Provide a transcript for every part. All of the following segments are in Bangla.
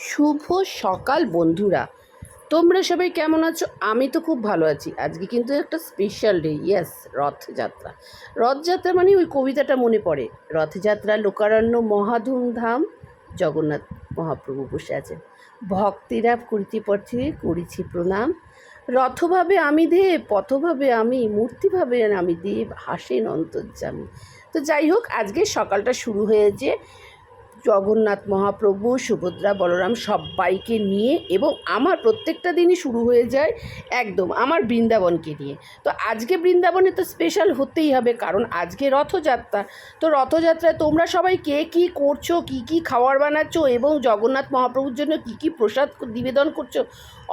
শুভ সকাল, বন্ধুরা। তোমরা সবাই কেমন আছো? আমি তো খুব ভালো আছি। আজকে কিন্তু একটা special day yes Rathyatra. Rathyatra মানে ওই কবিতাটা মনে পড়ে। রথযাত্রা, লোকারণ্য, মহাধুমধাম, জগন্নাথ মহাপ্রভু বসে আছেন। ভক্তিরা করিতে পথে করিছি প্রণাম। রথভাবে আমি দেব, পথভাবে আমি, মূর্তিভাবে আমি দেব, হাসেন অন্তর্যামী। তো যাই হোক, আজকে সকালটা শুরু হয়েছে জগন্নাথ মহাপ্রভু, সুভদ্রা, বলরাম সবাইকে নিয়ে এবং আমার প্রত্যেকটা দিনই শুরু হয়ে যায় একদম আমার বৃন্দাবনকে নিয়ে। তো আজকে বৃন্দাবনে তো স্পেশাল হতেই হবে কারণ আজকে রথযাত্রা। তো রথযাত্রায় তোমরা সবাই কে কী করছ, কী কী খাবার বানাচ্ছো এবং জগন্নাথ মহাপ্রভুর জন্য কী কী প্রসাদ নিবেদন করছ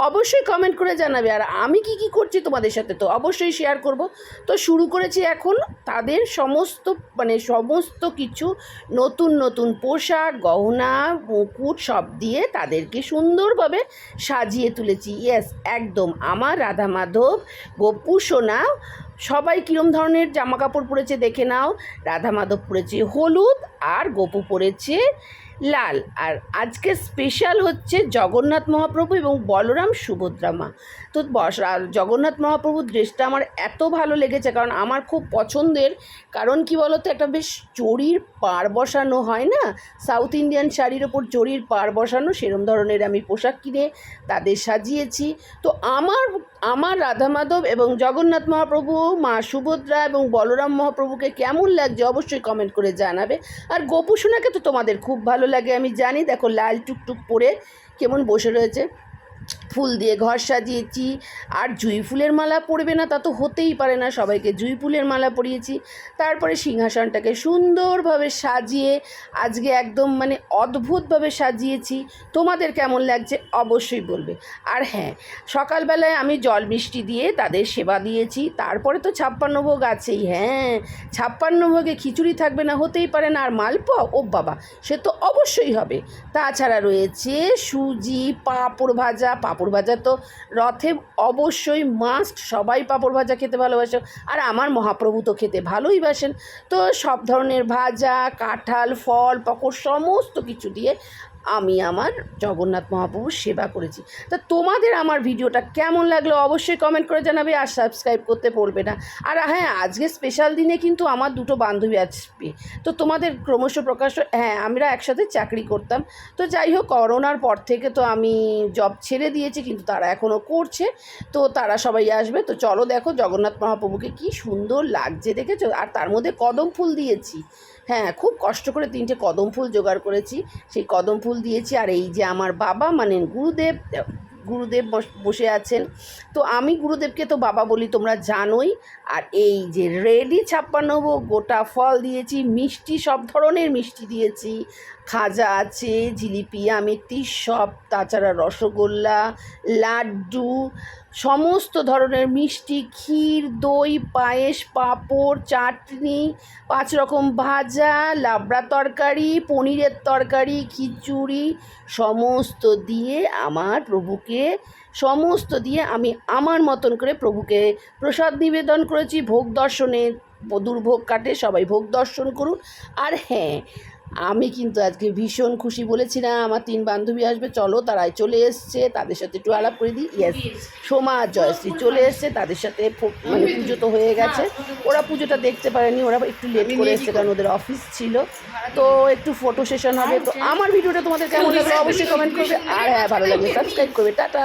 অবশ্যই কমেন্ট করে জানাবে। আর আমি কি কি করছি তোমাদের সাথে তো অবশ্যই শেয়ার করব। তো শুরু করেছি এখন তাদের সমস্ত মানে সমস্ত কিছু নতুন নতুন পোশাক গহনা, মুকুট সব দিয়ে তাদেরকে সুন্দরভাবে সাজিয়ে তুলেছি। ইয়েস একদম আমার রাধা মাধব গপু সোনা, সবাই কীরম ধরনের জামা কাপড় পরেছে দেখে নাও। রাধা মাধব পরেছে হলুদ আর গপু পরেছে লাল। আর আজকে স্পেশাল হচ্ছে জগন্নাথ মহাপ্রভু এবং বলরাম সুভদ্রা মা তো জগন্নাথ মহাপ্রভুর ড্রেসটা আমার এত ভালো লেগেছে কারণ আমার খুব পছন্দের। কারণ কি বলতো, একটা বেশ চড়ির পাড় বসানো হয় না? সাউথ ইন্ডিয়ান শাড়ির ওপর চড়ির পাড় বসানো, সেরম ধরনের আমি পোশাক কিনে তাদের সাজিয়েছি। তো আমার আমার রাধা মাধব এবং জগন্নাথ মহাপ্রভু, মা সুভদ্রা এবং বলরাম মহাপ্রভুকে কেমন লাগছে অবশ্যই কমেন্ট করে জানাবে। আর গোপু সোনাকে তো তোমাদের খুব ভালো লাগে, আমি জানি। দেখো, লাল টুকটুক পরে কেমন বসে রয়েছে। ফুল দিয়ে ঘর সাজিয়েছি। আর জুঁই ফুলের মালা পরবে না, তা তো হতেই পারে না, সবাইকে জুঁই ফুলের মালা পরিয়েছি। তারপরে সিংহাসনটাকে সুন্দরভাবে সাজিয়ে আজকে একদম মানে অদ্ভুতভাবে সাজিয়েছি। তোমাদের কেমন লাগছে অবশ্যই বলবে। আর হ্যাঁ সকালবেলায় আমি জল মিষ্টি দিয়ে তাদের সেবা দিয়েছি। তারপরে তো ছাপ্পান্ন ভোগ আছেই হ্যাঁ ছাপ্পান্ন ভোগে খিচুড়ি থাকবে না, হতেই পারে না। আর মালপোয়া, ও বাবা, সে তো অবশ্যই হবে। তাছাড়া রয়েছে সুজি, পাঁপড় ভাজা, পাঁপড় ভাজা তো রথে অবশ্যই মাস্ট সবাই পাঁপড় ভাজা খেতে ভালোবাসে। আর আমার মহাপ্রভু তো খেতে ভালোই বাসেন। তো সব ধরনের ভাজা, কাঁঠাল, ফল পকর সমস্ত কিছু দিয়ে আমি আমার জগন্নাথ মহাপ্রভুর সেবা করেছি। তা তোমাদের আমার ভিডিওটা কেমন লাগল অবশ্যই কমেন্ট করে জানাবে আর সাবস্ক্রাইব করতে বলবে না। আর হ্যাঁ আজকে স্পেশাল দিনে কিন্তু আমার দুটো বান্ধবী আসবে। তো তোমাদের ক্রমশ প্রকাশ হ্যাঁ আমরা একসাথে চাকরি করতাম। তো যাই হোক, করোনার পর থেকে তো আমি জব ছেড়ে দিয়েছি, কিন্তু তারা এখনও করছে। তো তারা সবাই আসবে। তো চলো দেখো জগন্নাথ মহাপ্রভুকে কি সুন্দর লাগছে, দেখেছ? আর তার মধ্যে কদম ফুল দিয়েছি। হ্যাঁ খুব কষ্ট করে তিনটে কদম ফুল জোগাড় করেছি। সেই কদম ফুল দিয়েছি আর এই যে আমার বাবা মানে গুরুদেব গুরুদেব বস- বসে আছেন। তো আমি গুরুদেবকে তো বাবা বলি, তোমরা জানোই। আর এই যে রেডি ছাপ্পান্ন গোটা ফল দিয়েছি, মিষ্টি, সব ধরনের মিষ্টি দিয়েছি। খাজা আছে, জিলিপি আমিত্তি সব, তাছাড়া রসগোল্লা, লাড্ডু, সমস্ত ধরনের মিষ্টি, ক্ষীর, দই, পায়েস, পাঁপড়, চাটনি, পাঁচ রকম ভাজা, লাবড়া তরকারি, পনিরের তরকারি, খিচুড়ি, সমস্ত দিয়ে আমার প্রভুকে, সমস্ত দিয়ে আমি আমার মতন করে প্রভুকে প্রসাদ নিবেদন করেছি। ভোগ দর্শনে দুর্ভোগ কাটে, সবাই ভোগ দর্শন করুন। আর হ্যাঁ আমি কিন্তু আজকে ভীষণ খুশি বলেছি না, আমার তিন বান্ধবী আসবে, চলো তারাই চলে এসছে, তাদের সাথে একটু আলাপ করে দিই। ইয়েস সোমা আর জয়শ্রী চলে এসছে, তাদের সাথে মানে পুজো তো হয়ে গেছে। ওরা পুজোটা দেখতে পারেনি, ওরা একটু লেট করে এসছে কারণ ওদের অফিস ছিল। তো একটু ফটো সেশন হবে। তো আমার ভিডিওটা তোমাদের কেমন লাগল অবশ্যই কমেন্ট করবে। আর হ্যাঁ ভালো লাগবে সাবস্ক্রাইব করবে। টাটা!